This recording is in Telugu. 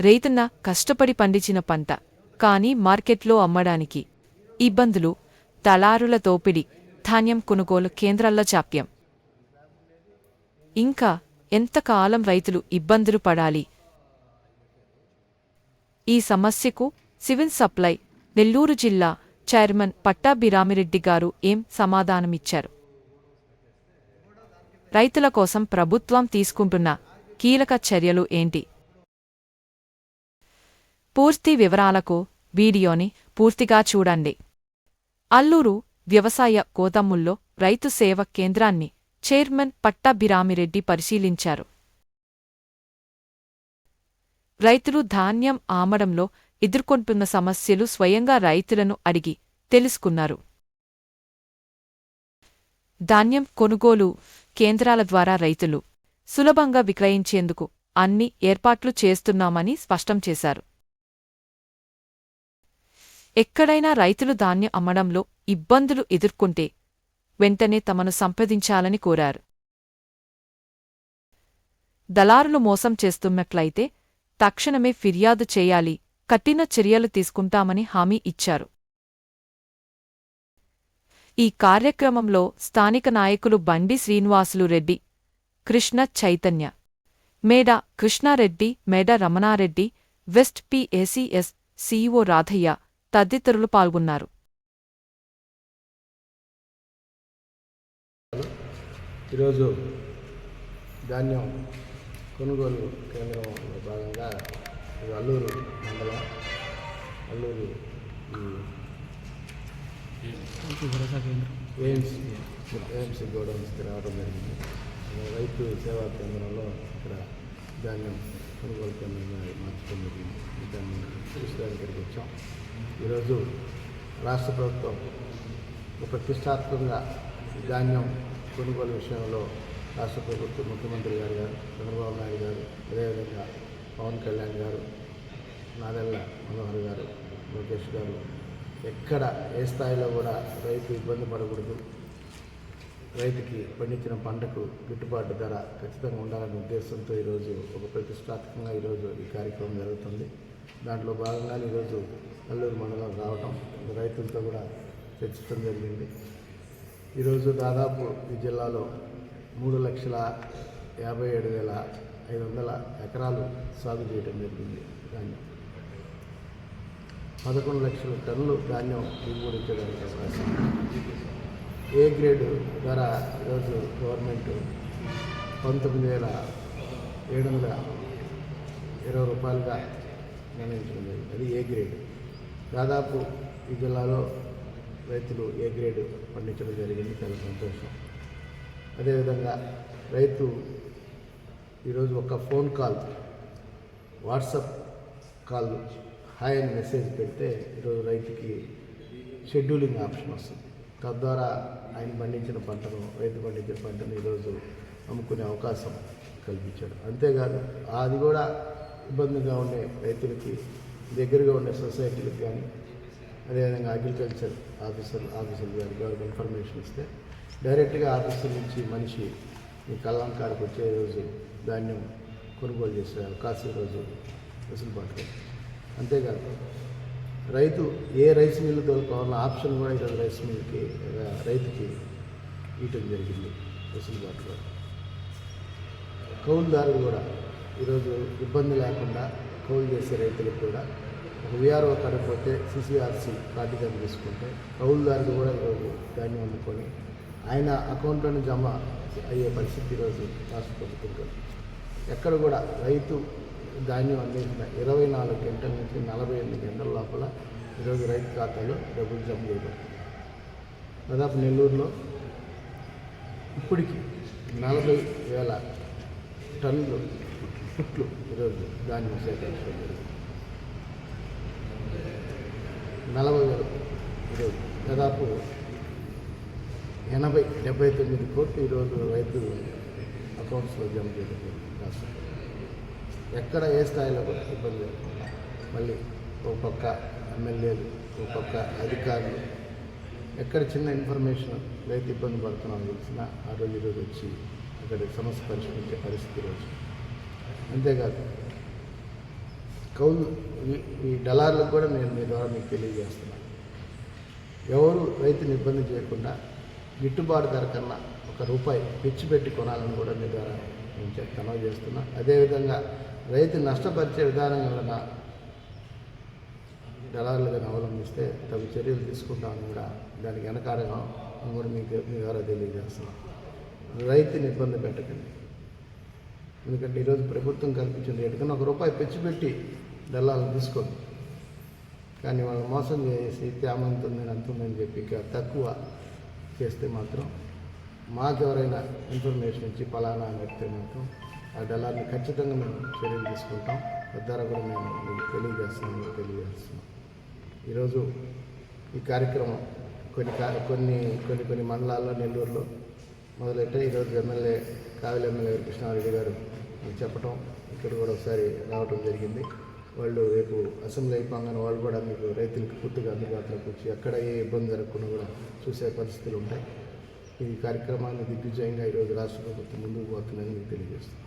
రైతున్న కష్టపడి పండించిన పంట కానీ మార్కెట్లో అమ్మడానికి. ఇబ్బందులు తలారుల దోపిడీ ధాన్యం కొనుగోలు కేంద్రాల్లో చాప్యం ఇంకా ఎంతకాలం రైతులు ఇబ్బందులు పడాలి? ఈ సమస్యకు సివిల్ సప్లై నెల్లూరు జిల్లా చైర్మన్ పట్టాభిరామిరెడ్డి గారు ఏం సమాధానమిచ్చారు? రైతుల కోసం ప్రభుత్వం తీసుకుంటున్న కీలక చర్యలు ఏంటి? పూర్తి వివరాలకు వీడియోని పూర్తిగా చూడండి. అల్లూరు వ్యవసాయ గోదాముల్లో రైతు సేవ కేంద్రాన్ని చైర్మన్ పట్టాభిరామిరెడ్డి పరిశీలించారు. రైతులు ధాన్యం ఆమడంలో ఎదుర్కొంటున్న సమస్యలు స్వయంగా రైతులను అడిగి తెలుసుకున్నారు. ధాన్యం కొనుగోలు కేంద్రాల ద్వారా రైతులు సులభంగా విక్రయించేందుకు అన్ని ఏర్పాట్లు చేస్తున్నామని స్పష్టం చేశారు. ఎక్కడైనా రైతులు ధాన్యం అమ్మడంలో ఇబ్బందులు ఎదుర్కొంటే వెంటనే తమను సంప్రదించాలని కోరారు. దళారులు మోసం చేస్తున్నట్లయితే తక్షణమే ఫిర్యాదు చేయాలి కఠిన చర్యలు తీసుకుంటామని హామీ ఇచ్చారు. ఈ కార్యక్రమంలో స్థానిక నాయకులు బండి Srinivasulu Reddy Krishna Chaitanya Meda Krishnareddy Meda Ramanareddy west PACS CEO Radhaiah తదితరులు పాల్గొన్నారు. ఈరోజు ధాన్యం కొనుగోలు కేంద్రంలో భాగంగా అల్లూరు మండలం. అల్లూరు ఎయిమ్స్ ఎయిమ్స్ గోడౌన్స్కి రావడం జరిగింది. రైతు సేవా కేంద్రంలో ఇక్కడ ధాన్యం కొనుగోలు కేంద్రంగా మార్చడం జరిగింది. ఈ ఇక్కడికి వచ్చాం. ఈరోజు రాష్ట్ర ప్రభుత్వం ఒక ప్రతిష్టాత్మకంగా ధాన్యం కొనుగోలు విషయంలో రాష్ట్ర ప్రభుత్వం ముఖ్యమంత్రి గారు గారు చంద్రబాబు నాయుడు గారు అదేవిధంగా పవన్ కళ్యాణ్ గారు నాదెల్ల మనోహర్ గారు లోకేష్ గారు ఎక్కడ ఏ స్థాయిలో కూడా రైతు ఇబ్బంది పడకూడదు. రైతుకి పండించిన పంటకు గిట్టుబాటు ధర ఖచ్చితంగా ఉండాలనే ఉద్దేశంతో ఈరోజు ఒక ప్రతిష్టాత్మకంగా ఈరోజు ఈ కార్యక్రమం జరుగుతుంది. దాంట్లో భాగంగానే ఈరోజు అల్లూరు మండలం రావటం రైతులతో కూడా చర్చించడం జరిగింది. ఈరోజు దాదాపు ఈ జిల్లాలో మూడు లక్షల యాభై ఏడు వేల ఐదు వందల ఎకరాలు సాగు చేయడం జరిగింది ధాన్యం. పదకొండు లక్షల టన్నులు ధాన్యం దిగుబడి చేయడానికి అవకాశం ఏ గ్రేడ్ ధర ఈరోజు గవర్నమెంట్ పంతొమ్మిది వేల ఏడు వందల ఇరవై రూపాయలుగా నిర్ణయించడం జరిగింది. అది ఏ గ్రేడ్? దాదాపు ఈ జిల్లాలో రైతులు ఏ గ్రేడ్ పండించడం జరిగింది? చాలా సంతోషం. అదేవిధంగా రైతు ఈరోజు ఒక phone call WhatsApp call hi అని మెసేజ్ పెడితే ఈరోజు రైతుకి షెడ్యూలింగ్ ఆప్షన్ వస్తుంది. తద్వారా ఆయన పండించిన పంటను రైతు పండించిన పంటను ఈరోజు అమ్ముకునే అవకాశం కల్పించాడు. అంతేకాదు అది కూడా ఇబ్బందిగా ఉండే రైతులకి దగ్గరగా ఉండే సొసైటీలకు కానీ అదేవిధంగా అగ్రికల్చర్ ఆఫీసర్ ఆఫీసర్ గారు వారికి ఇన్ఫర్మేషన్ ఇస్తే డైరెక్ట్గా ఆఫీసర్ నుంచి మనిషి మీ కళ్ళంకాడికి వచ్చే రోజు ధాన్యం కొనుగోలు చేసే అవకాశం రోజు వెసులుబాటు అంతేకాక అంతేకాదు రైతు ఏ రైస్ మిల్లు తోలుకోవాలన్న ఆప్షన్ కూడా ఈరోజు రైస్ మిల్కి రైతుకి ఇవ్వటం జరిగింది వెసులుబాటులో కౌలుదారులు కూడా ఈరోజు ఇబ్బంది లేకుండా కౌలు చేసే రైతులకు కూడా ఒక విఆర్ఓ కార్డు సిసిఆర్సి కార్డు కానీ తీసుకుంటే కౌలుదారులు కూడా ఈరోజు ధాన్యం అమ్ముకొని ఆయన అకౌంట్లను జమ అయ్యే పరిస్థితి ఈరోజు రాష్ట్ర ప్రభుత్వం ఎక్కడ కూడా రైతు ధాన్యం అందించిన ఇరవై నాలుగు గంటల నుంచి నలభై ఎనిమిది గంటల లోపల ఈరోజు రైతు ఖాతాలో డబ్బులు జమ చేయబడుతుంది దాదాపు నెల్లూరులో ఇప్పటికి నలభై వేల టన్నులు చుట్లు ఈరోజు ధాన్యం సేకరించడం జరిగింది. నలభై వేలు ఈరోజు. దాదాపు ఎనభై డెబ్బై తొమ్మిది కోట్లు ఈరోజు రైతు అకౌంట్స్లో జమ చేయడం జరిగింది. రాష్ట్రం ఎక్కడ ఏ స్థాయిలో కూడా ఇబ్బంది మళ్ళీ ఒక పక్క ఎమ్మెల్యేలు ఒక పక్క అధికారులు ఎక్కడ చిన్న ఇన్ఫర్మేషన్ రైతు ఇబ్బంది పడుతున్నామో తెలిసినా ఆ రోజు ఈరోజు వచ్చి అక్కడ సమస్య పరిష్కరించే పరిస్థితి రోజు అంతేకాదు. కౌలు ఈ- ఈ డలార్లకు కూడా నేను మీ ద్వారా మీకు తెలియజేస్తున్నాను ఎవరు రైతుని ఇబ్బంది చేయకుండా గిట్టుబాటు ధర కన్నా ఒక రూపాయి పిచ్చి పెట్టి కొనాలని కూడా మీ ద్వారా నేను చెప్ చేస్తున్నా. అదేవిధంగా రైతు నష్టపరిచే విధానం వలన దళారులుగా అవలంబిస్తే తగు చర్యలు తీసుకుంటామని కూడా దానికి వెనకాడగా కూడా మీకు మీ ద్వారా తెలియజేస్తున్నాం. రైతుని ఇబ్బంది పెట్టకండి. ఎందుకంటే ఈరోజు ప్రభుత్వం కల్పించిన రేటుకన్నా ఒక రూపాయి పెట్టి దళాలను తీసుకోండి. కానీ వాళ్ళు మోసం చేసి తేమ అంత ఉందని చెప్పి ఇక తక్కువ చేస్తే మాత్రం మాకెవరైనా ఇన్ఫర్మేషన్ ఇచ్చి ఫలానా అని చెప్తే మాత్రం ఆ డలార్ని ఖచ్చితంగా మేము చర్యలు తీసుకుంటాం. తద్వారా కూడా మేము మీకు తెలియజేస్తున్నాం. తెలియజేస్తున్నాం ఈరోజు ఈ కార్యక్రమం కొన్ని కా- కొన్ని కొన్ని కొన్ని మండలాల్లో నెల్లూరులో మొదలెట్టే ఈరోజు ఎమ్మెల్యే కావిలి ఎమ్మెల్యే కృష్ణారెడ్డి గారు చెప్పటం ఇక్కడ కూడా ఒకసారి రావటం జరిగింది. వాళ్ళు రేపు అసెంబ్లీ అయిపోగానే వాళ్ళు కూడా మీకు రైతులకు పూర్తిగా అందుబాటులోకి వచ్చి ఎక్కడ ఏ ఇబ్బంది జరగకుండా కూడా చూసే పరిస్థితులు ఉంటాయి. ఈ కార్యక్రమాన్ని దిగ్విజయంగా ఈరోజు రాష్ట్ర ప్రభుత్వం ముందుకు పోతుందని మీకు తెలియజేస్తాను